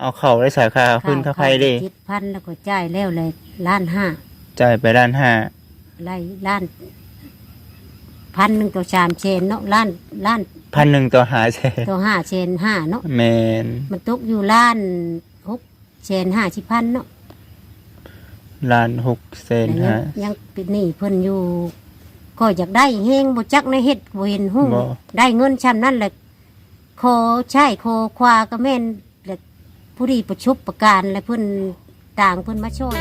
เอาเข้าได้สาขาพื้นค่าไฟเด้เจ็ดพันแล้วก็จ่ายแล้วเลยล้านห้าจ่ายไปด้านห้าไล่ล้านพันหนึ่งต่อสามเชนเนาะล้านล้านพันหนึ่งต่อหาแสนต่อห้าเชนห้าเนาะแมนมันตกอยู่ล้านหกเชนห้าสิบพันเนาะล้านหกแสนแต่ยัห้างยังเป็นหนี้เพิ่นอยู่ ก็อยากได้เฮงบ่จักในเฮ็ดบ่เห็นหู้บ่ได้เงินช่ำนั่นแหละโคใช่โคควาก็แม่นแหละ ผู้ดีประชุบประการและเพิ่อนต่างเพิ่อนมาช่วย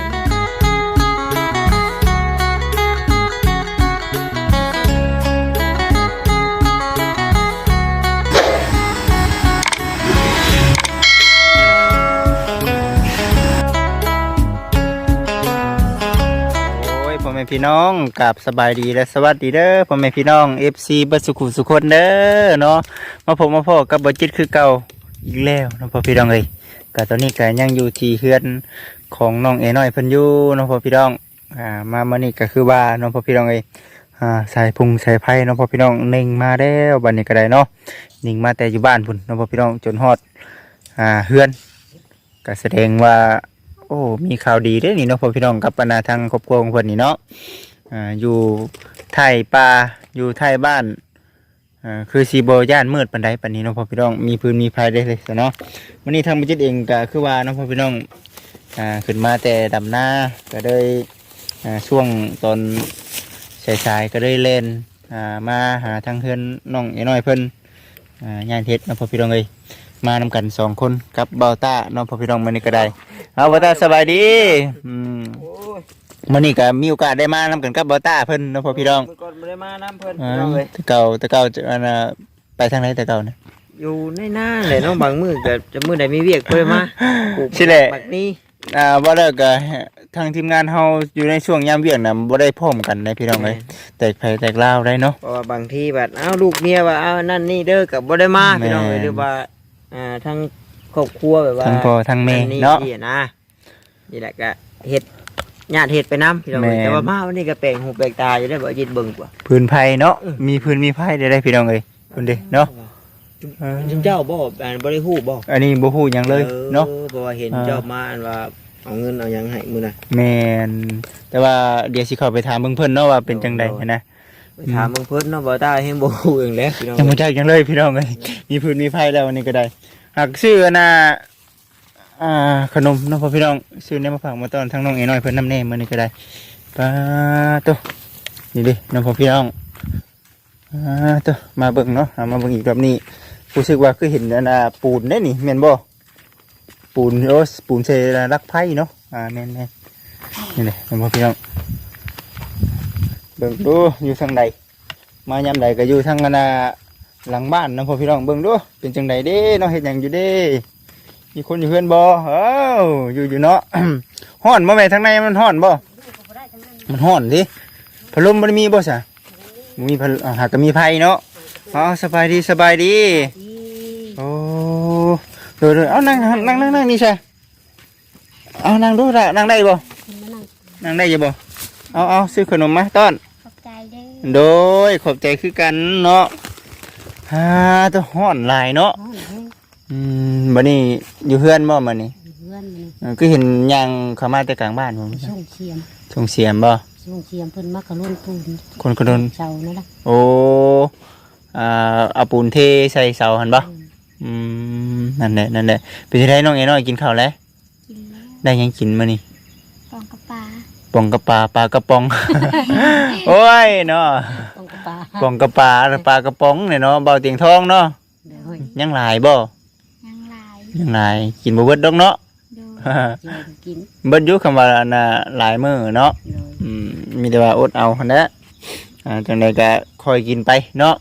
โอ้ยพ่อแม่พี่น้องกับสบายดีและสวัสดีเด้อพ่อแม่พี่น้อง FC เบัดสุขุมสุคนเด้อเนาะมาพบมาพ่อกับบ่จิตคือเก่าอีกแล้วเนาะพ่อพี่น้องเอ้ย ก็ตอนนี้ก็ยังอยู่ที่เฮือนของน้องเอน้อยเพิ่นอยู่เนาะพ่อพี่น้องอ่ามามื้อนี้ก็คือว่าเนาะพ่อพี่น้องเอ้ยอ่าสายพุงใสายไผ่เนาะพ่อพี่น้องนิ่งมาแล้วบัดนี้ก็ได้เนาะนิ่งมาแต่อยู่บ้านพุ่นเนาะพ่อพี่น้องจนฮอดอ่าเฮือนก็แสดงว่า โอ้มีข่าวดีเด้อนี่เนาะพ่อพี่น้องกับปนาทางครอบครัวของเพิ่นนี่เนาะอ่าอยู่ไทยป่าอยู่ไทยบ้าน อ่าคือสีโบย่านมืดปันใดปันนี้เนาะพ่อพี่น้องมีพื้นมีภัยได้เลยเนาะวันนี้ทางบุจิตเองก็คือว่าเนาะพ่อพี่น้องอ่าขึ้นมาแต่ดำหน้าก็ได้อ่าช่วงตอนสายๆก็ได้เล่นอ่ามาหาทางเพื่อนน้องไอ้น้อยเพิ่นอ่าย่านเฮ็ดเนาะพ่อพี่น้องเอ้ยมานำกันสองคนกับเบาต้าเนาะพ่อพี่น้องมื้อนี้ก็ได้เอาเบาต้าสบายดีอืม มื้อนี้ก็มีโอกาสได้มานำกันกับเบาต้าเพิ่นเนาะพ่อพี่น้องมื่อก่อนไม่ได้มาน้ำเพิ่นอ่าพี่น้องเลยแต่เก่าแต่เก่าจะอันน่ะไปทางไหนแต่เก่านะอยู่ในหน้าเลยน้องบางมือก็จะมือใดมีเวียกเพิ่นมาปลูกสิแหละบักนี้อ่าบ่เลิกก็ทางทีมงานเฮาอยู่ในช่วงยามเวียงน่ะบ่ได้พร้อมกันนะพี่น้องเอ้ยแตกไผแตกลาวได้เนาะ เพราะว่าบางทีแบบอ้าวลูกเมียว่าอ้าวนั่นนี่เด้อกับบ่ได้มาแม่พี่น้องเลยหรือว่าอ่าทั้งครอบครัวแบบว่าทั้งพ่อทั้งแม่นี่เนาะที่นะนี่แหละก็เฮ็ด ญาติเฮ็ดไปน้ำพี่น้องเลยแม่แต่ว่ามาวันนี้ก็แปลงหูแปลงตาอยู่ได้บ่ยินเบิ่งกว่า พื้นไผเนาะมีพื้นมีไผได้ได้พี่น้องเอ้ยเพิ่นเด้เนาะเออ จุมเจ้าบ่อ่านบ่ได้ฮู้บ่อันนี้บ่ฮู้หยังเลยเนาะ ออเพราะว่าเห็นอ่า เจ้ามาอันว่าเอาเงินเอาหยังให้มื้อน่ะแมนแต่ว่าเดี๋ยวสิเข้าไปถามเบิ่งเพิ่นเนาะว่าเป็นจังใดนะไปถามเบิ่งเพิ่นเนาะบ่ได้ให้บ่ฮู้เองแหล้วพี่น้องยังบ่จักหยังเลยพี่น้องเอ้ยมีพื้นมีไผแล้ววันนี้ก็ได้หากซื้ออันน่ะ อ่าขนมเนาะพ่อพี่น้องซื้อเนี่ยมาฝากมาตอนทั้งน้องเอ๋น้อยเพิ่นน้ำแน่มือนี้ก็ได้ปาโตนี่ดิน้องพ่อพี่น้องอ่าโตมาเบิ่งเนาะามาเบิ่งอีกรอบนี้รู้สึกว่าคือเห็นอันน่ะปูนได้นี่แม่นบ่ปูนโอ้ปูนใส่รักไผ่เนาะอ่าแม่นๆนี่แหละน้องพ่อพี่น้องเบิ่งดูอยู่ทางใดมายามใดก็อยู่ทางอันน่ะหลังบ้านนะพ่อพี่น้องเบิ่งดูเป็นจังใดเด้เนาะเฮ็ดหยังอยู่เด้ มีคนอยู่เพื่อนบ่เอ้าอยู่อยู่เนาะฮ้อนบ่แม่ทางในมันฮ้อนบ่ มันฮ้อนดิพัดลมบ่ได้มีบ่ซะบ่มีพัดอ่าหากก็มีไผเนาะอ๋อสบายดีสบายดี โอ้เดี๋ยวๆเอานั่งนั่งนั่งนั่งนี่ซะเอานั่งดูได้นั่งได้บ่ นั่งได้อยู่บ่ เอาเอาซื้อขนมมาต้อน ขอบใจเด้อโดยขอบใจคือกันเนาะฮ่าตัวห้อนหลายเนาะอ๋อเด้ ออืมบัดนี้อยู่เฮือนบ่มื้อนี้เพื่อนนี่เออก็เห็นยางเข้ามาแต่กลางบ้านผมช่วงเชียมส่งเสียมบ่ช่วงเชียมเพิ่นมักกะลุ่นปูนคนกระโดนเสานั่นล่ะโอ้อ่าเอาปูนเทใส่เสาหั่นบ่อืมนั่นแหละนั่นแหละเป็นจังไดน้องเอ๋น้อยกินข้าวแล้ว กินแล้วได้หยังกินมื้อนี้กองกระปลาปองกระปลาปลากระป๋อง โอ้ยเนาะต้องกระปาปองกระปลาปลากระป๋องเนี่ยเนาะเบาเตียงทองเนาะเด้อเฮ้ยยังหลายบ่ยังลา ยยังหลายกินบ่เบิดดอกเนาะ โดยเจียวกินเบิดอยุคำว่าอันน่ะหลายมือเนาะเลยอืมมีแต่ว่าอดเอาหั่นแหละอ่าจังใดก็ค่อยกินไปเนาะ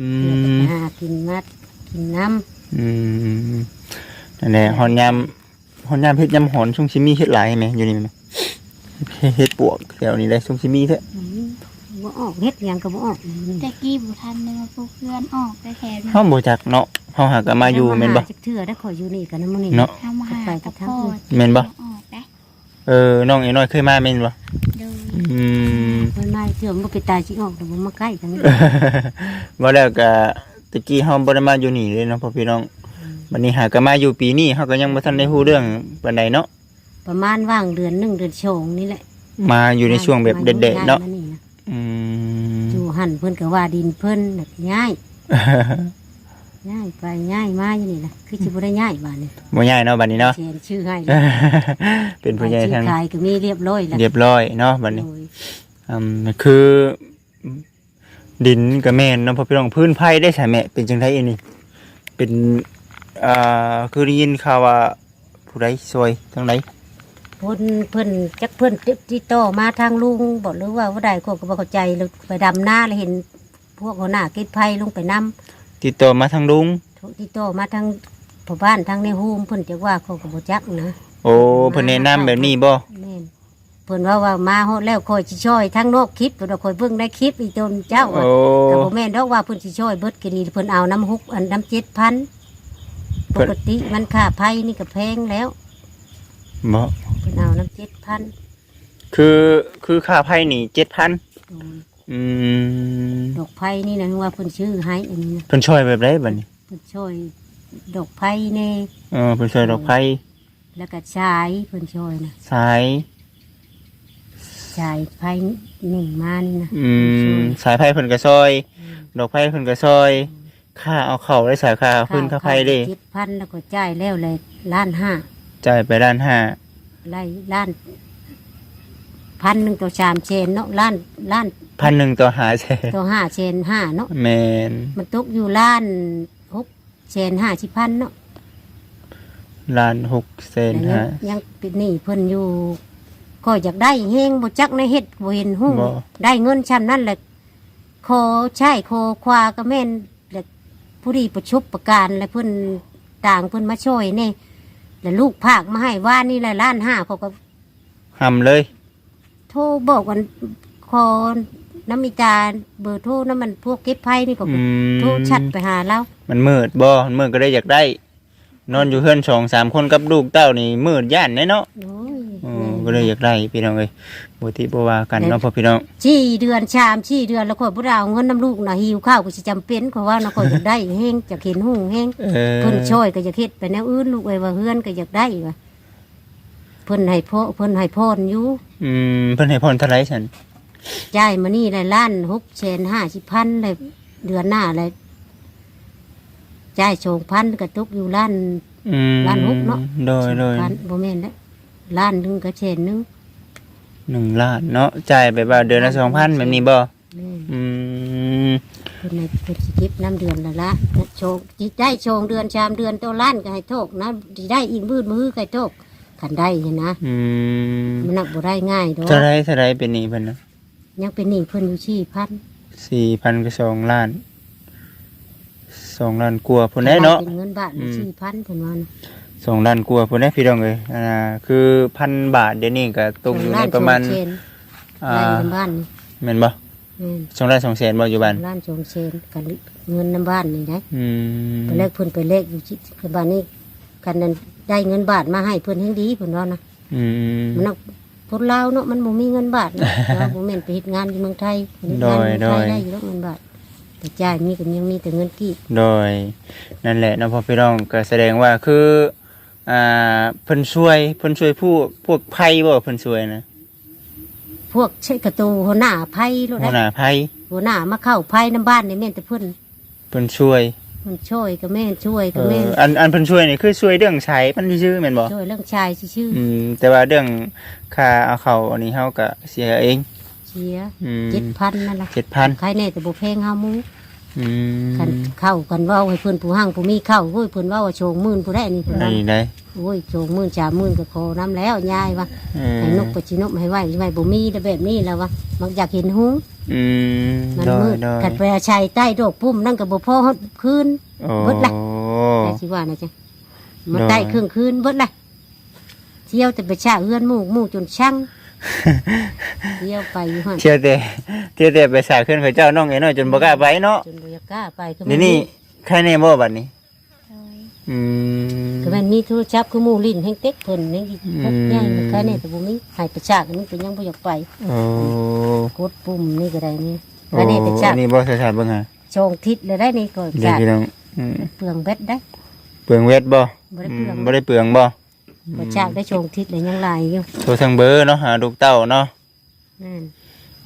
อืม หากินมัดกินน้อืมนั่นแหละหอนยามหอนยามเฮ็ดยามหอนช่วงสิมีเฮ็ดหลายแหมอยู่นี่แหมเฮ็ดปวกแถวนี้ได้ช่วงสิมีแท้ำอืมบ่ออกเฮ็ดหยังก็บ่ออกแต่กี้บุทันเลยมาพวกเพื่อนออกได้แถมเฮาบ่จักเนาะ เฮาหาก็มาอยู่แม่นบ่จักเทื่อได้ขออยู่นี่กันนะมื้อนี้เนาะทำมาหากับพ่อแม่นบ่ออกได้เออน้องไอ้น้อยเคยมาแม่นบ่โดยอืมมันมาเทื่อมันก็ไปตายสิออกแต่บ่มาใกล้กันนี่ว่าแล้วก็ตะกี้เฮาบ่ได้มาอยู่นี่เลยเนาะพ่อพี่น้องบัดนี้หากนมาอยู่ปีนี้เฮาก็ยังบ่ทันได้ฮู้เรื่องปานใดเนาะประมาณว่างเดือนหนึ่งเดือนชงนี่แหละ มาอยู่ในช่วงแบบเด็ดๆเนาะมนี่นะอืมอยู่หันเพิ่นก็ว่าดินเพิ่นน่ะง่าย ง่ายไปง่ายมาอยู่นี่นะคือสิบ่ได้ง่ายบาดนี้บ่ใหญ่เนาะบัดนี้เนาะเขียนชื่อให้เป็นผู้ใหญ่ทางชื่อขายก็มีเรียบร้อยแล้วเรียบร้อยเนาะบัดนี้โดยอืมคือ ดินกับแม่นเนาะพอพี่น้องพื้นไผ่ได้ใช่แม่เป็นจังไดอันนี้เป็นอ่าคือได้ยินข่าวว่าผู้ใดซวยทางใดเพิ่นเพิ่นจักเพิ่นติดต่อมาทางลุงบอกหรือว่าว่าใดคนก็บ่เข้าใจแล้วไปดำหน้าแล้วเห็นพวกหัวหน้าเก็บไผ่ลงไปนำ ติดต่อมาทางลุงติดต่อมาทางพ่อบ้านทางในโฮมเพิ่นจักว่าเขาก็บ่จักนะโอ้เพิ่นแนะนำแบบนี้บ่แม่นเพิ่นว่าว่ามาฮอดแล้วคอยสิช่วยทั้งนอกคลิปเพิ่นว่าคอยเบิ่งได้คลิปอีตนเจ้าโอ้ว่าก็บ่แม่นดอกว่าเพิ่นสิช่วยเบิดกินีเพิ่นเอาน้ำฮุกอันน้ำ7,000ปกติมันค่าไผนี่ก็แพงแล้วบ่เพิ่นเอาน้ำ7,000คือคือค่าไผ่นี่7,000 อืมดอกไผ่นี่นะว่าเพิ่นชื่อให้อันนี้นะเพิ่นช่วยแบบใดบัดนี้เพิ่นช่วยดอกไผ่แน่เออเพิ่นช่วยดอกไผ่แล้วก็ชายเพิ่นช่วยนะสายชายไผ่หนึ่งมานี่นะอืมสายไผ่เพิ่นก็ซอยดอกไผ่เพิ่นก็ซอยค่าเอาเข้าได้สายค่าพื้นค่าไผ่เด้เจ็ดพันแล้วก็จ่ายแล้วเลยล้านห้าจ่ายไปด้านห้าไล่ล้านพันหนึ่งต่อสามเชนเนาะล้านล้าน พันหนึ่งต่อหาแสนต่อห้าเชนห้าเนาะแมนมันตกอยู่ล้านหกเชนห้าสิบพันเนาะล้านหกเซนแต่ยังฮะยังเป็นหนี้เพิ่นอยู่ ก็อยากได้เฮงบ่จักในเฮ็ดบ่เห็นหู้บ่ได้เงินชำนั่นแหละโคใช่โคควาก็แม่นแหละผู้ดีประชุบประการและเพิ่นต่างเพิ่นมาช่วยนี่แล้วลูกภาคมาให้ว่านี่แหละล้านห้าเขาก็หำเลย โทรบอกกันคอ น้ำมีตาเบอร์โทรน้ำมันพวกเก็บไพ่นี่ก็อืม โทรชัดไปหาเรามันมืดบ่มันมืดก็ได้อยากได้ นอนอยู่เพื่อนสองสามคนกับลูกเต้านี่มืดย่านแน่เนาะโอ้ยอ๋อก็เลยอยากได้พี่น้องเอ้ยบ่ติบ่ว่ากันเนาะพ่อพี่น้อง ชี้เดือนชามชี้เดือนแล้วก็พวกเราเงินน้ำลูกน่ะหิวข้าวก็สิจำเป็นเพราะว่าเราก็อยากได้แห้งจะเห็นหุ่งแห้งเออ เพิ่นช่วยก็อยากเฮ็ดไปแนวอื่นลูกเอ้ยว่าเฮือนก็อยากได้ว่าเพิ่นให้พ่อเพิ่นให้พรอยู่อืมเพิ่นให้พรเท่าไหร่ฉัน จ่ายมานี่ได้ล้านหกแสนห้าสิบพันเลยเดือนหน้าเลยจ่ายโชงพันกระตุกอยู่ล้านอืมล้านหกเนาะโดยโดยพันบ่แม่นแล้วล้านหนึงก็แสนหนึงหนึ่งล้านเนาะจ่ายไปบ่าเดือนละสองพันแบบนี้บ่แม่นอืมเพิ่นให้เพิ่นสิเก็บน้ำเดือนละละโชงสิได้โชงเดือนชามเดือนตัวล้านก็ให้โทษนะสิได้อีกมืดมือก็ให้โทษขันได้เนี่ยนะอืมมันนักบ่ได้ง่ายดอกเท่าไหรเท่าไหรเป็นหนี้เพิ่นนะ ยังเป็นหนี้เพิ่นอยู่ชี่พันสี่พันกับสองล้านสองล้านกว่าพุ่นได้เนาะ เป็นเงินบาทอืม ชี่พันเพิ่นว่านะสองล้านกว่าพุ่นได้พี่น้องเลยอ่าคือพันบาทเดี๋ยวนี้ก็ตกอยู่ในประมาณล้นโชงเชนอ่าไล่น้ำบ้านนี่แม่นบ่แม่นสองล้านสองแสนบ่อยู่บ้านล้านโชงเชนกันเงินน้ำบ้านนี่นะอืมไปเลขเพิ่นไปเลขอยู่ที่คือบ้านนี้กันนั้นได้เงินบาทมาให้เพิ่นแห่งดีเพิ่นว่านะอืมมันนัก คนลาวเนาะมันบ่มีเงินบาทนะแต่ว่าบ่แม่นไปเฮ็ดงานอยู่เมืองไทยเฮ็ดงานอยู่เมืองไทยได้อยู่แล้วเงินบาทแต่จ่ายมีก็ยังมีแต่เงินกีบโดย นั่นแหละเนาะพ่อพี่น้องก็แสดงว่าคืออ่าเพิ่นช่วยเพิ่นช่วยผู้พวกไผบ่เพิ่นช่วยนะพวกใช้กระตูหัวหน้าไผ่โลดหัวหได้น้าไผหัวหน้ามาเข้าไผ่น้ำบ้านนี่แม่นแต่เพิ่นเพิ่นช่วย มันช่วยก็แม่นช่วยเอก็แม่อนอันอันเพิ่นช่วยนี่คือช่วยเรื่องใช้มันชื่อๆแม่นบ่ช่วยเรื่องชายชื่ออืมแต่ว่าเรื่องค่าเอาเข้าอันนี้เฮาก็เสียเอง ๆเชียอืมเจ็ดพันนั่นล่ะ7,000ใครแน่แต่บ่แพงเฮาหมูอืมคันเข้ากันเว้าให้เพิ่นผู้หั่งผู้มีเข้าโอ้ยเพิ่นเว้าว่าโชงหมื่นผู้ได้นี่เพิ่นอันว่านี้ได้โอ้ยโชงหมื่นสามหมื่นก็ขอน้ำแล้วยายว่า เออให้นกไปชินกให้ไหวไว้บ่มีแต่แบบนี้แล้ววะมันอยากเห็นหู อืมมันโดมืยดโดยขัดไปอาชัยใต้ดอกพุ่มนั่นก็บ่พอฮอดคืน โอ้เบิดละ แต่สิว่านะจ๊ะมันโดยใต้ครึ่งคืนเบิดละเที่ยวแต่ไปชาเอื้อนหมู่หมู่จนช่างเที่ยวไปอยู่หั่นเที่ยวแต่เที่ยวแต่ไปสายขึ้นเขาเจ้าน้องเอ๋น้อยจนบ่กล้าไปเนาะจนบ่อยากกล้าไปก็นี่นี่ใครแน่บ่บัดนี้โดย อืมก็แม่นมีโทรศัพท์คือหมู่ลิ้นแห่งเต็กเพิ่นนี่อืมพกใหญ่มันแค่นี้แต่บ่มีให้ประชากันมันก็ยังบ่อยากไปโอ้กดปุ่มนี่ก็ได้นี่โอ้แค่นี้ประชาอันนี้บ่สะชาติเบิ่งหาชงทิศเลยได้นี่ก็เดี๋ยวจะพี่น้องอืมเปลืองเบ็ดได้เปปลืองเวทบ่บ่ได้เปลือง อืมบ่ได้เปลืองบ่บ่จากได้ชงทิศเลยยังหลายอยู่โทรทางเบอร์เนาะหาลูกเต้าเนาะนั่น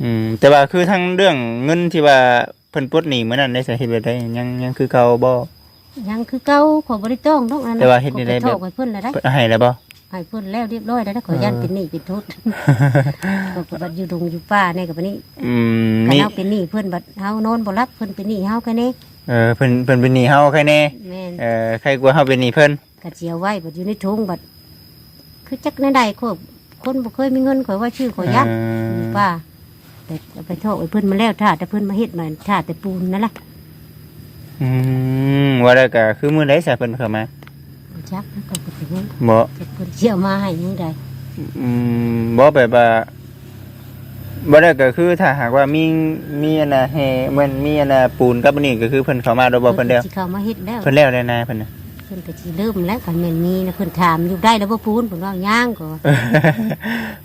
อืมแต่ว่าคือทั้งเรื่องเงินที่ว่าเพิ่นปลดหนี้มื้อนั้นได้สาเหตุแบบใดยังยังคือเก่าบ่ ยังคือเก่าขอยบ่ได้ต้องดอกอันนั้นแต่ว่าเฮ็ดได้ขอยแบบไปโทษให้เพิ่นแล้วได้เพิ่นให้แล้วบ่ ให้เพิ่นแล้วเรียบร้อยแล้วนะขอยยันเป็นหนี้เป็นทุนก็ก็บัดอยู่ดงอยู่ป่าเนี่ยก็บัดนี้อืมคันมีเฮาเป็นหนี้เพิ่นบัดเฮานอนบ่รับเพิ่นเป็นหนี้เฮาแค่นี้เออเพิ่นเพิ่นเป็นหนี้เฮาใครแน่แม่นเออใครกลัวเฮาเป็นหนี้เพิ่นก็เจียวไว้บัดอยู่ในถุงบัดคือจักในใดคนคนบ่เคยมีเงินข่อยว่าชื่อข่อยยันเออยู่อป่าแต่เอาไปโทษไอ้เพิ่นมาแล้วถ้าแต่เพิ่นมาเฮ็ดมาถ้าแต่ปูนนั่นล่ะ อืมว่าแล้วก็คือมื้อใดซะเพิ่นเข้ามาบ่จักมันก็บ่ถึงบ่จะเพิ่นเชี่ยวมาให้ยังไดอืมบ่แบบว่าบ่ได้ก็คือถ้าหากว่ามีมีอันน่ะแฮเหมือนมีอันน่ะปูนกับอันนี้ก็คือเพิ่นเข้ามาโดยบ่เพิ่นแล้วสิเข้ามาเฮ็ดแล้วเพิ่นแล้วแล้วนะเพิ่นน่ะเพิ่นก็สิเริ่มแล้วกันแม่นมีนะเพิ่นถามอยู่ได้แล้วบ่ปูนเพิ่นว่าย่างก็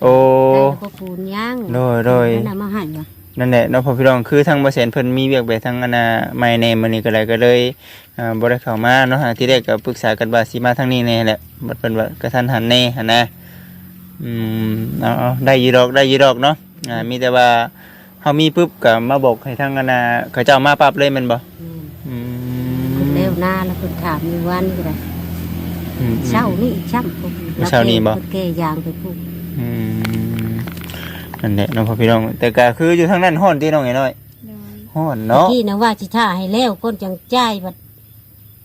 โอ้ได้แล้วบ่ปูนย่างโดยโดยนั่นน่ะมาให้ว่า นั่นแหละเนาะพ่อพี่น้องคือทางบ่แสนเพิ่นมีเวียกไปทางอันน่ะไม่แน่มื้อนี้ก็เลยก็เลยอ่าบ่ได้เข้ามาเนาะหาที่แรกก็ปรึกษากันว่าสิมาทางนี้แน่แหละบัดเพิ่นว่ากระทันหันแน่หั่นนะอืมเอาเอาได้อยู่ดอกได้อยู่ดอกเนาะอ่ามีแต่ว่าเฮามีปุ๊บก็มาบอกให้ทางอันน่ะเขาเจ้ามาปรับเลยแม่นบ่แม่นอืเพิ่นมเร็วหน้าแล้วเพิ่นถามอยู่วันก็ได้อืม เช้านี่ช่ำปุ๊บเช้านี้บ่ เพิ่นแก้ยางไปปุ๊บอืม นั่นแหละเน้องพ่อพี่น้องแต่ก็คืออยู่ทางนั้นฮ้อนที่น้องไอ้น้อยโดยฮ้อนเนาะที่นะว่าสิท่าให้แล้วคนจังจ่ายบัด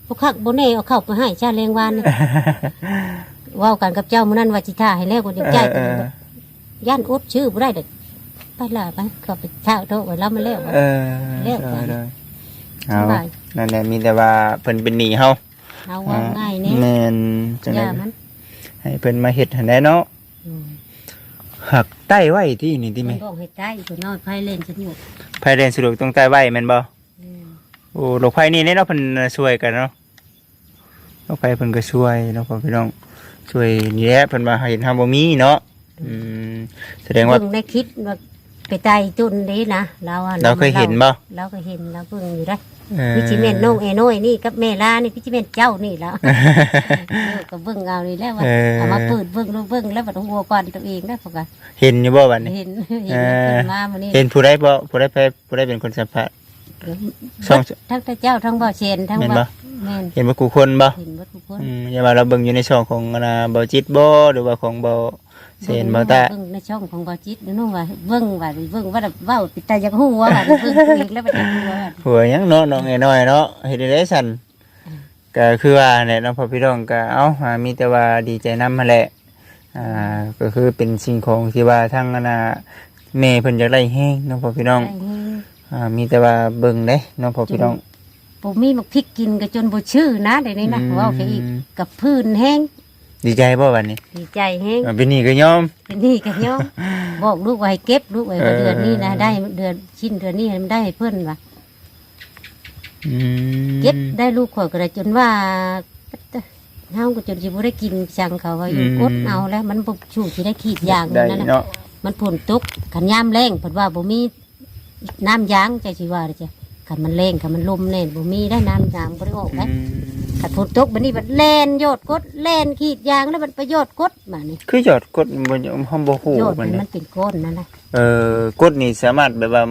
บ่คักบ่แน่เอาเข้าไปให้ชาแรงวานนี่ เว้ากันกับเจ้ามื้อนั้นว่าสิท่าให้แล้วคนจังจ่ายเออย่านอดชื่อบ่ได้เด้อไปล่ะไปก็ไปท่าโตะไว้แล้วมาแล้ว เออเรียกเอกัอนเออสเอาบายนั่นแหละมีแต่ว่าเพิ่นเป็นหนี้เฮาเอาว่าง่ายแน่แม่นจังได๋ย่ามันให้เพิ่นมาเฮ็ดให้ได้เนาะ อืม หักใต้ไว้ที่นี่ติมัแม่นบอกให้ใต้ตัวน้อยไผเล่นสนุกภายเรียนสะดวกตรงใต้ไว้แม่นบ่อืมโอ้โรคภัยนี่เนาะเพิ่นช่วยกันเนาะโรคภัยเพิ่นก็ช่วยเนาะพ่อพี่น้องช่วยนี่แหละเพิ่นว่าเห็นเฮาบ่มีเนาะอืมแสดงว่าเบิ่งในคลิปว่าไปไต่จุนนี้นะเราอะเราเคยเห็นบ่เราก็เห็นเราเบิ่งอยู่ได้เออ พี่จิเมนน้องเอน้อยนี่กับแม่ลานี่พี่จิเมนเจ้านี่แล้วเออก็เบิ่งเอานี่แหล้วว่าเออเอามาเปิดเบิ่งลูกเบิ่งแล้วบัดหัวก่อนตัวเองนะพวกกันเห็นอยู่บ่บัดนี้เห็นเห็นเพิ่นมามื้อนี้เห็นผู้ใดบ่ผู้ใดไปผู้ใดเป็นคนสัมภาษณ์ช่องทั้งเจ้าทั้งบ่อเชนทั้งแม่นบ่บ่แม่นเห็นว่ากูคนบ่เห็นหมดทุกคนอืมอย่าว่าเราเบิ่งอยู่ในช่องของอนาบ่จิตบ่หรือว่าของบ่ เซนบ่ตาเบิ่งในช่องของบ่จิตนู่นว่าเบิ่งว่าเบิ่งว่าเว้าปิดตาอยากฮู้ว่าเบิ่งตัวเองแล้วบ่ได้ฮู้ว่าหัวหยังเนาะน้องน้อยๆเนาะเฮ็ดได้สั่นก็คือว่าเนี่ยน้องพ่อพี่น้องก็เอ้าอ่ามีแต่ว่าดีใจนำมาแหละอ่าก็คือเป็นสิ่งของที่ว่าทางอนาแม่เพิ่นอยากได้แฮงน้องพ่อพี่น้องได้เฮงอ่ามีแต่ว่าเบิ่งเด้น้องพ่อพี่น้องบ่มีมักพริกกินก็จนบ่ชื่อนะเดี๋ยวนี้นะอืมเว้าไปอีกกับพื้นแห้ง ดีใจบ่วันนี้ดีใจแห้งอ่าเป็นนี่ก็ยอมเป็นหนี่ก็ยอมบอกลูกว่าให้เก็บลูกไว้ว่าเออเดือนนี้นะได้เดือนชิ้นเดือนนี้ให้มันได้ให้เพิ่นว่าอืมเก็บได้ลูกข่อยก็ได้จนว่าเฮาก็จนสิบ่ได้กินจังเขาว่าอยู่อดเอาแล้ว มันบ่ชูสิได้ขีดยางได้นั่นน่ะเนาะมันผลตกขันยามแรงเพิ่นว่าบ่มีน้ำยางใจสิว่าเด้อจ้ะขันมันแรงขันมันลมแน่บ่มีได้น้ำยางบ่ได้ออกอืได้ม ขันฝนตกบัดนี้บัดแล่นโยดกดแล่นขีดยางแล้วมันประโยชน์กดมานี่คือหยอดกดบ่ห้องบ่ฮู้โยดมันนี่นี่มันเป็นก้อนนั่นแหละเอ่อกดนี่สามารถแบบว่า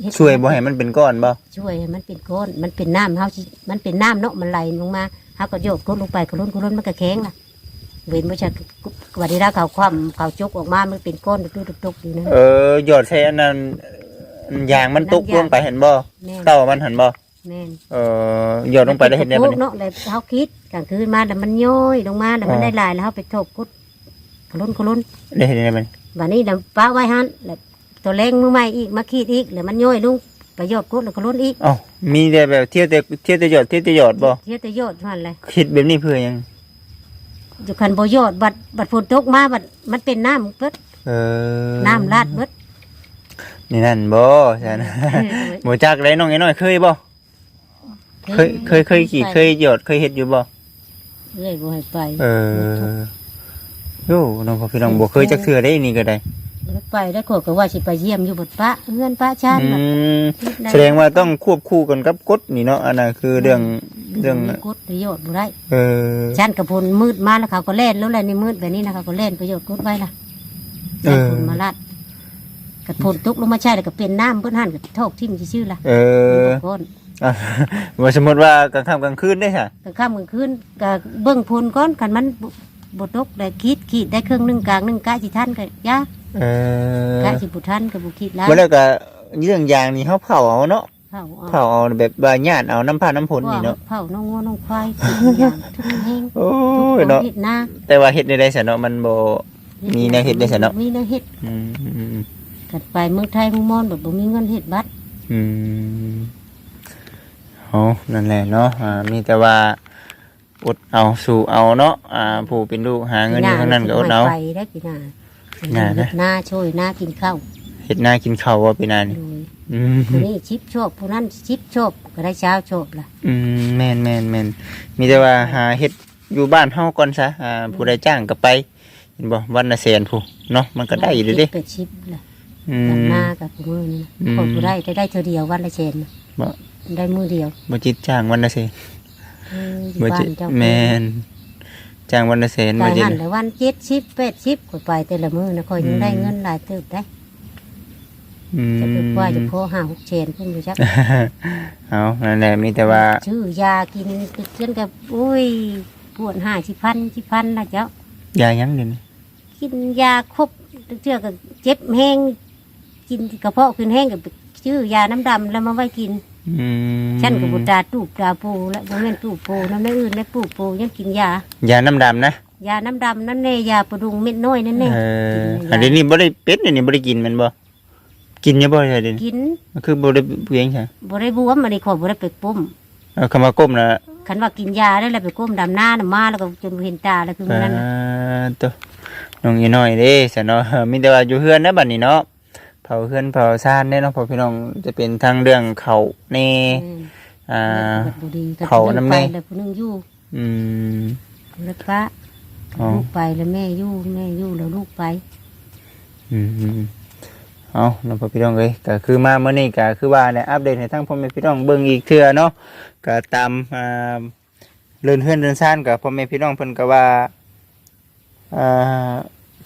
เฮ็ดช่วยบ่ให้มันเป็นก้อนบ่ช่วยให้มันเป็นก้อนมันเป็นน้ำเฮาสิมันเป็นน้ำเนาะมันไหลลงมาเฮาก็โยดกดลงไปกระล้นกระล้นมันก็แข็งล่ะเว้นบ่ใช่วันนี้ถ้าเขาคว่ำเขาจกออกมามันเป็นก้อนตุกๆๆอยู่นะเออหยอดใช้อันนั้นอันยางมันตกน้ำยางลงไปเห็นบ่แม่นเต้ามันหันบ่ แม่นเออหยอดลงไปได้เห็นได้บ่มันี่เนาะเลยเขาคิดกลางคืนมาแล้วมันย่อยลงมาแล้วมันอ๋อได้หลายแล้วเขาไปทบกุดขลุ่นขลุ่นได้เห็นได้บ่นี่วันนี้นำป้าไว้หันแล้วตัวเล็งมือใหม่อีกมาคิดอีกแล้วมันย่อยลงไปยอดกุดแล้วขลุ่นอีกอ๋อมีแต่แบบเที่ยวแต่เที่ยวแต่หยอดเที่ยวแต่หยอดบ่เที่ยวแต่ยอดหันเลยคิดแบบนี้เพื่อหยังอยู่คันบ่ยอดบัดบัดฝนตกมาบัดมันเป็นน้ำเบิดเออน้ำลาดเบิดนี่นั่นบ่ฉันบ่จักเลยน้องไอ้น้อยเคยบ่ เคยเคยเคยกี่เคยหยอดเคยเฮ็ดอยู่บ่เลยบ่ให้ไปเออโย่น้องพ่อพี่น้องบ่เคยจักเทื่อได้นี่ก็ได้บ่ได้ไปแล้วก็ก็ว่าสิไปเยี่ยมอยู่บดปะเฮือนปะชานอืบัดมคิดไแสดงว่าต้องควบคู่กันกับกฎนี่เนาะอันนั้นคือเรื่องเรื่องมีกฎประโยชน์บ่ได้เออฉันกับพลมืดมาแล้วเขาก็เล่นแล้วแหละนี่มืดแบบนี้นะเขาก็เล่นประโยชน์กฎไว้ล่ะเอฉันอพลมาลัดกับพลตุกลงมาใช่แล้วก็เป็นน้ำเพื่อนหันกับโทกทิ่มชื่อๆล่ะเออคนอะ ว่าสมมติว่ากลางค่ำกลางคืนได้ค่ะกลางค่ำกลางคืนก็เบิ่งพลก้อนกันมันบตกได้คิดขีดได้เครื่องหนึ่งกลางหนึ่งกะสิท่านก็ยากเออกะสิบุท่านก็บุคิดแล้ววันแล้วก็เรื่องยางนี่เขาเผาเอาเนาะเผาเอาเผาเอาแบบว่าญาติเอาน้ำผ้าน้ำผลนี่เนาะเผาน้องงัวน้องควายทุกอย่างทุกแห้งโอ้ทุกยเนาะเห็ดหน้าแต่ว่าเฮ็ดในได้สนเนาะมันบ่มีแนวเฮ็ดได้ซะเนาะมีแนวเฮ็ดอืมอืมกัดไปเมืองไทยเมืองมอนแบบบ่มีเงินเฮ็ดบัตรอืม เอานั่นแหละเนาะอ่ามีแต่ว่าอดเอาสู่เอาเนาะอ่าผู้เป็นลูกหาเงินอยู่ข้างนั้นก็อดเอา ไปได้กี่นาน่านะเฮ็ดหน้าช่วยหน้ากินข้าวเฮ็ดหน้ากินข้าวว่าปีหนานี่โดยอืมผู้นี้ชิปโชคผู้นั้นชิปโชคก็ได้เช้าโชคล่ะอืมแม่นแม่นแม่นมีแต่ว่าหาเฮ็ดอยู่บ้านเฮาก่อนซะอ่าผู้ใดจ้างก็ไปเห็นบ่วันละแสนผู้เนาะมันก็ได้อยู่เด้เด้เป็ดชิปล่ะอืดำหมน้ากับผู้มือนี่อืม คนผู้ได้ได้ได้เท่าเดียววันละเชนน่ะบ่ ได้มือเดียวบ่จิตจ้างวันละแสนเอออยู่บ่บ้าจินเจ้าแม่นจ้างวันละแสนไปบ่จิตหันแต่วันเจ็ดชิปเป็ดชิปก็ไปแต่ละมือนะคอยยังได้เงินหลายเติบได้อืมจะไปว่าจะโพหาหกเชนเพิ่นอยู่จัก เอานั่นแหละมีแต่ว่าชื่อยากินติดเชื้อกับอุ้ยปวดหาชิพันชิพันนะเจ้ายายังเดี๋ยวนี้กินยาครบติดเชื้อกับเจ็บแห้งกินกระเพาะขึ้นแห้งกับชื่อยาน้ำดำแล้วมาไว้กิน อืมฉันกับบุตรตูบตาปูและบ่แม่นตูบปูน้ำไม่อื่นและปูปูยังกินยา ยาน้ำดำนะยาน้ำดำนั่นแน่ยาประดุงเม็ดน้อยนั่นแน่เออกินอันยานี้บ่ได้เป็ดอันนี้บ่ได้กินแมันบ่กินยังบ่ใช่เดี๋ยวนี้กินมันคือบ่ได้เพียงใช่บ่ได้บวมมันนี่ขอบ่ได้ไปปุ้มเอาคำว่าก้มนะคันว่ากินยาได้แล้วไปก้มดำหน้าน่ะมาแล้วก็จนเห็นตาแล้วคืออ่ามันนั้นน่ะตัวน้องอีน้อยเด้ซะเนาะมีแต่ว่าอยู่เฮือนนะบัดนี้เนาะเผาเฮือนเผาซ่านเด้เนาะเพอพี่น้องจะเป็นทางเรื่องเขาแน่เอออ่าบ่ดีก็เขานำแน่ไปแล้วผู้หนึงอยู่อืมแล้วป้าอ๋อลูกไปแล้วแม่อยู่แม่อยู่แล้วลูกไปอืมอืมเอาน้องพ่อพี่น้องเอ้ยก็คือมาเมื่อนี้ก็คือว่าเนี่ยอัปเดตให้ทั้งพ่อแม่พี่น้องเบิ่งอีกเทื่อเนาะก็ตามอ่าเรือนเฮือนเรือนซ่านกับพ่อแม่พี่น้องเพิ่นก็ว่าอ่า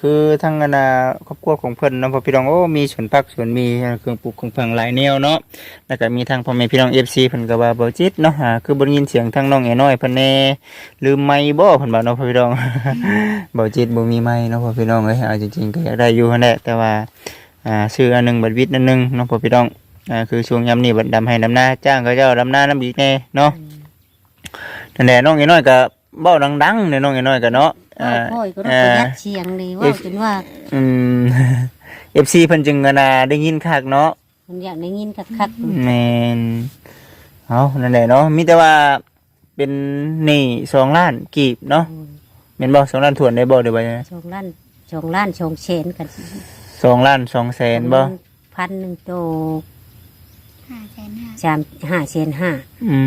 คือทั้งอนาครอบครัวของเพิ่นเน้องพ่อพี่น้องโอ้มีสวนผักสวนมีเครื่องปลูกของเพิ่งหลายแนวเนาะแล้วก็มีทางพ่อแม่พี่น้อง FC เพิ่นก็ว่าบ่จิตเนาะอ่าคือบ่ได้ยินเสียงทางน้องแอน้อยเพิ่นแน่ลืมไมค์บ่เพิ่นว่าเนาะพ่อพี่น้องบ่จิตบ่มีไมค์เนาะพ่อพี่น้องเอ้ยเอาจริงๆก็อยากได้อยู่หั่นแหละแต่ว่าอ่าชื่ออันหนึ่งบัตรวิทย์อันหนึ่งเน้องพ่อพี่น้องอ่าคือช่วงยำนี่บัตรดำให้ดำหน้าจ้างก็เจ้าดำหน้าน้ำอีกแน่เนาะนั่นแหละน้องไอ้น้อยก็เบ้าดังๆเนี่ยน้องไอ้น้อยก็เนาะ อ่าพ่อยก็ต้องอ่าประหยัดเชียงเลยว่าจนว่าอืมเอฟซีเพิ่นจึงกันนาได้ยินคักเนาะมันอยากได้ยินคักๆแมนเอานั่นแหละเนาะมีแต่ว่าเป็นหนี่สองล้านกีบเนาะแม่นบ่สองล้านถวนได้บ่เดี๋ยวไปชงล้านชงล้านชงเชนกันสองล้านสองแสนบ่พันหนึ่งโตห้าแสนห้าสามห้าเชนห้าอื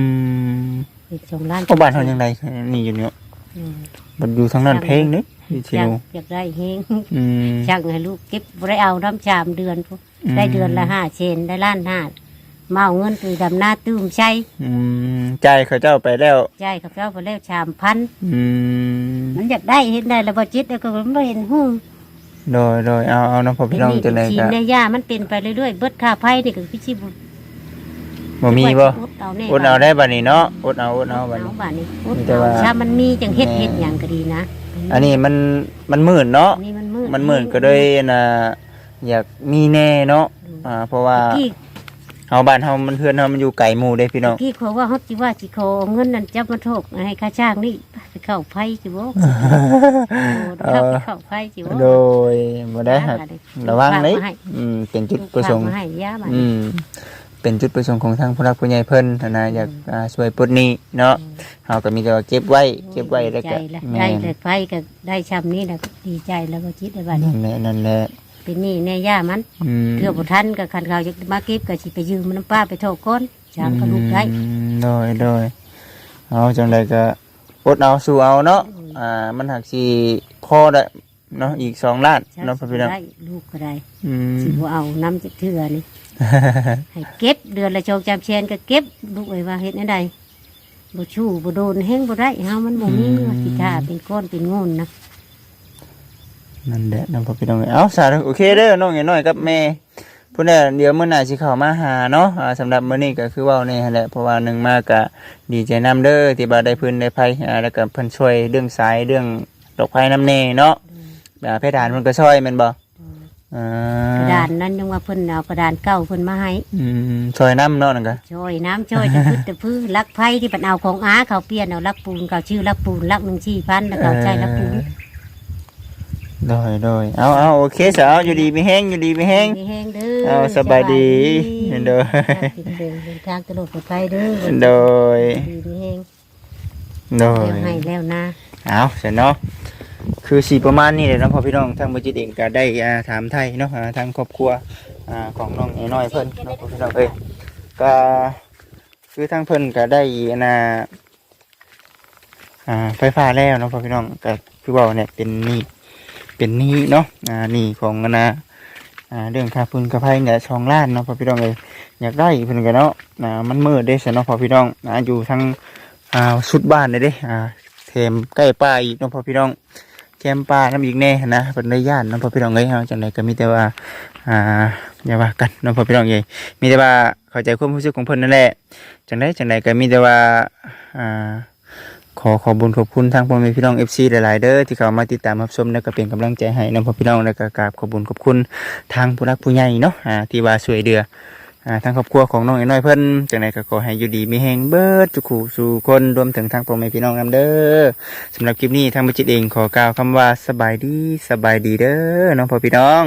มอีกชงล้านพ่อบ้านเฮายังไดนี่อยู่เนาะอื มบัดอยู่ทางนั้นเพลงนี่อยู่ที่อยากนูอยากได้เฮงอืมช่างให้ลูกเก็บบ่ได้เอาน้ำชามเดือนพวกได้เดือนละห้าเชนได้ล้านห้ามาเอาเงินตือดำหน้าตื้มใช้อืมใจายเขาเจ้าไปแล้วใช่ครับเจ้าไปแล้วชามพันอืมมันอยากได้เห็นได้แล้วบ่จิตแล้วก็ไม่เห็นหูโดยโดยเอาเอาน้องพ่อพี่น้องจังได๋ทีก็ในย่ามันเป็นไปเรื่อยๆเบิดค่าไผ่นี่ก็พี่ชิบุ บ่มีบ่อดเอาแน่อดเอาได้บัดนี้เนาะอดเอาอดเอาบัดเอานี้บาดนี้อดมีแต่เอาว่าถ้ามันมีจังเฮ็ดแม่เฮ็ดหยังก็ดีนะ อันนี้มันมันมืดเนาะอันนี้มันมืดมันมืดก็เลยน่ะอยากมีแน่เนาะอ่าเพราะว่าพี่เฮาบ้านเฮามันเพื่อนเฮามันอยู่ไกลหมู่เด้พี่น้องพี่ขอว่าเฮาสิว่าสิขอเอาเงินนั่นจับมาโทกให้ค่าจ้างนี่ไปเข้าไผ่สิบ่โอ้ถ้าไปเข้าไผ่สิบ่โดยบ่ได้หักระวังเลยอืมเป็นจุดประสงค์ฝากมาให้ยาบาดอืนี้ม เป็นจุดประสงค์ของทางผู้รักผู้ใหญ่เพิ่นนะอยากอ่าช่วยปลดหนี้เนาะเฮาก็มีแต่ว่าเก็บไว้เก็บไว้แล้วใจก็ละแม่ได้นเลยไผ่ก็ได้ชำนี้แล้วก็ดีใจแล้วก็คิดได้บาดนี้นั่นแหละนั่นแหละเป็นหนี่แน่ย่ามันอืมเทื่อบ่ทันก็คันเขาจะมาเก็บก็สิไปยืมน้ำป้าไปโทษก้นจ้างก็ลูกได้อืมโดยโดยเอาจังใดก็อดเอาสู้เอาเนาะอ่ามันหักสิพอได้เนาะอีกสองล้านจ้างเนาะพี่น้องได้ลูกก็ได้อืมสิบ่เอาน้ำจากเทื่อนี่ ให้เก็บเดือนละโชคจำเชนก็เก็บลูกเอ้ยว่าเฮ็ดแนวใดบ่ชู้บ่โดนแห้งบ่ได้เฮามันบ่มีอืมว่าสิท่าเป็นก้อนเป็นงูนนะนั่นแหละน้องพ่อพี่น้องเอ้ยเอาสาธุโอเคเด้อน้องอย่างน้อยกับแม่พุ่นน่ะเดี๋ยวมื้อหน้าสิเข้ามาหาเนาะอ่าสำหรับมื้อนี้ก็คือเว้านี่หั่นแหละเพราะว่าหนึงมาก็ดีใจนํเด้อที่บ่าได้พื้นได้ภัยอ่าแล้วก็เพิ่นช่วยเรื่องสายเรื่องดอกไฟน้ำแน่เนาะอ่าเพดานเพิ่นก็ช่วยแม่นบ่ อ่ากระดานนั้นยังว่าเพิ่นเอากระดานเก่าเพิ่นมาให้อืมช่วยน้ำเนาะนั่นก็ช่วยน้ำช่วยจะพึ่จะพื้ลักไผ่ที่เพิ่นเอาของอาเขาเปลี่ยนเอาลักปูนเขาชื่อลักปูนลักหนึ่งสี่พันแล้วเขาใช้ลักปูนโดยโดยเอาเอาโอเคสาวอยู่ดีมีแห้งอยู่ดีมีแห้ง มีแห้งเด้อเอาสบายดีเด้อเดินเดินทางตลอดปลอดภัยเด้อโดย ดีมีแห้งโดยแล้วให้แล้วนะ เอาเสร็จเนาะ คือสีประมาณนี้เลยนะพ่อพี่น้องทางบัจิตเองก็ได้าถามไทยเนาะทางครอบครัวอของน้องไอ้น้อยเพิ่นเนาะพ่อพี่น้องเอ้ยก็คือทางเพิ่นก็ได้นะอ่าไฟฟ้าแล้วเนาะพ่อพี่น้องก็คือว่าเนี่ยเป็นนี่เป็นนี้เนาะอ่านี่ของนะอ่าเรื่องค่าพื้นค่าไฟเนี่ยสองล้านเนาะพ่อพี่น้องเอ้ยอยากได้เพิ่นก็เนาะอ่ามันมืดเด้ซะเนาะพ่อพี่น้องอ่าอยู่ทางอ่าสุดบ้านเลยเด้อ่าเทมใกล้ป่าอีกเน้องพ่อพี่น้อง แคมป่าน้ำอีกแน่นะเป็นได้ย่านเน้องพ่อพี่น้องเอ้ยเฮาจังไดก็มีแต่ว่าอ่าอย่าว่ากันน้องพ่อพี่น้องเอ้ยมีแต่ว่าเข้าใจความรู้สึกของเพิ่นนั่นแหละจังไดจังไดก็มีแต่ว่าอ่าขอขอบุญขอบคุณทางพ่อแม่พี่น้อง FC หลาย ๆ เด้อที่เข้ามาติดตามรับชมแล้วก็เป็นกำลังใจให้น้องพ่อพี่น้องแล้วก็กราบขอบุญขอบคุณทางผู้รักผู้ใหญ่เนาะอ่าที่ว่าช่วยเหลือ อ่าทางครอบครัวของน้องไอ้น้อยเพิ่นจังไดก็ขอให้อยู่ดีมีแฮงเบิดทุกคู่สู่คนรวมถึงทางพ่อแม่พี่น้องนำเด้อสำหรับคลิปนี้ทางบิจิตเองขอกล่าวคำว่าสบายดีสบายดีเด้อน้องพ่อพี่น้อง